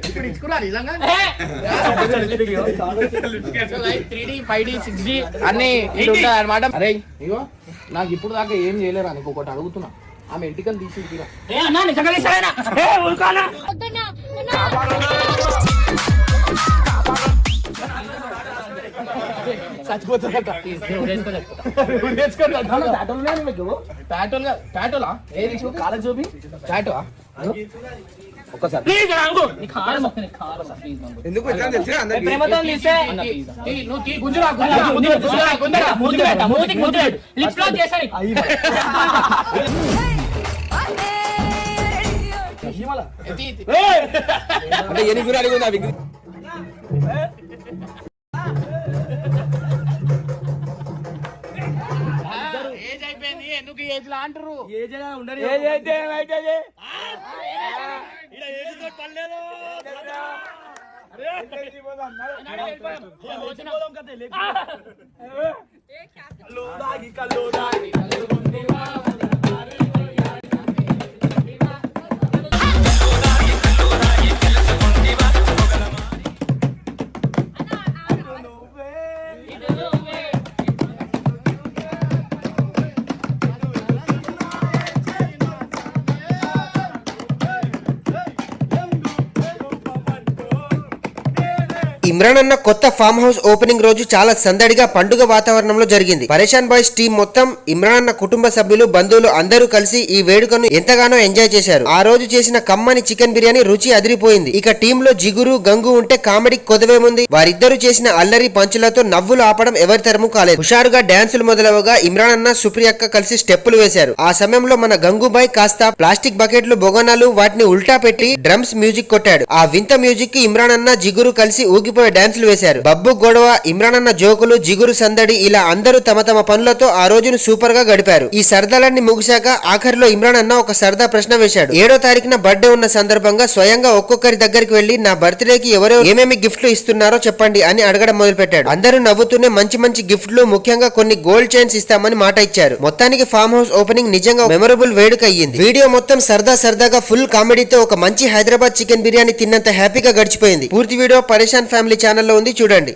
ఇప్పుడు ఇచ్చుకున్నా నిజంగా three. D five D six D అన్ని ఇట్లా ఉంటాయి అనమాట అరే ఇగో నాకు ఇప్పుడు దాకా ఏం చేయలేరా నీకు ఒకటి అడుగుతున్నా ఆమె ఇంటికని తీసి తీరా టాటోలా కాలేజ్ చూపి టాటో ఒక్కసారి ఎందుకు ఎట్లా తెలిసిన అందరికి ప్రేమతో తీస్తే నువ్వు తీ- గుంజురా ఏజ్ అయిపోయింది ఎందుకు ఏజ్ ఇమ్రాన్ అన్న కొత్త ఫామ్ హౌస్ ఓపెనింగ్ రోజు చాలా సందడిగా పండుగ వాతావరణంలో జరిగింది. పరేషాన్ బాయ్స్ టీం మొత్తం ఇమ్రాన్ అన్న కుటుంబ సభ్యులు బంధువులు అందరూ కలిసి ఈ వేడుకను ఎంతగానో ఎంజాయ్ చేశారు. ఆ రోజు చేసిన కమ్మని చికెన్ బిర్యానీ రుచి అదిరిపోయింది. ఇక టీమ్లో జిగురు గంగు ఉంటే కామెడీ కొదవేముంది? వారిద్దరూ చేసిన అల్లరి పంచులతో నవ్వులు ఆపడం ఎవరి తరము కాలేదు. హుషారుగా డాన్సులు మొదలవగా ఇమ్రాన్ అన్న సుప్రియక్క కలిసి స్టెప్పులు వేశారు. ఆ సమయంలో మన గంగుబాయ్ కాస్త ప్లాస్టిక్ బకెట్లు బొగనాలు వాటిని ఉల్టా పెట్టి డ్రమ్స్ మ్యూజిక్ కొట్టాడు. ఆ వింత మ్యూజిక్కి ఇమ్రాన్ అన్న జిగురు కలిసి ఊగిపోయి డాన్సులు వేశారు. బబ్బు గొడవ ఇమ్రాన్ అన్న జోకులు జిగురు సందడి ఇలా అందరూ తమ తమ పనులతో ఆ రోజును సూపర్గా గడిపారు. ఈ సరదాలన్నీ ముగిశాక ఆఖరిలో ఇమ్రాన్ అన్న ఒక సరదా ప్రశ్న వేశాడు. ఏడో తారీఖున బర్త్డే ఉన్న సందర్భంగా స్వయంగా ఒక్కొక్కరి దగ్గరికి వెళ్ళి నా బర్త్డేకి ఎవరో ఏమేమి గిఫ్ట్లు ఇస్తున్నారో చెప్పండి అని అడగడం మొదలు పెట్టాడు అందరూ నవ్వుతూనే మంచి మంచి గిఫ్ట్లు ముఖ్యంగా కొన్ని గోల్డ్ చైన్స్ ఇస్తామని మాట ఇచ్చారు. మొత్తానికి ఫామ్ హౌస్ ఓపెనింగ్ నిజంగా మెమరబుల్ వేడుక అయ్యింది. వీడియో మొత్తం సరదా సరదాగా ఫుల్ కామెడీతో ఒక మంచి హైదరాబాద్ చికెన్ బిర్యానీ తిన్నంత హ్యాపీగా గడిచిపోయింది. పూర్తి వీడియో పరేషాన్ ఫ్యామిలీ ఫ్యామిలీ ఛానల్లో ఉంది చూడండి.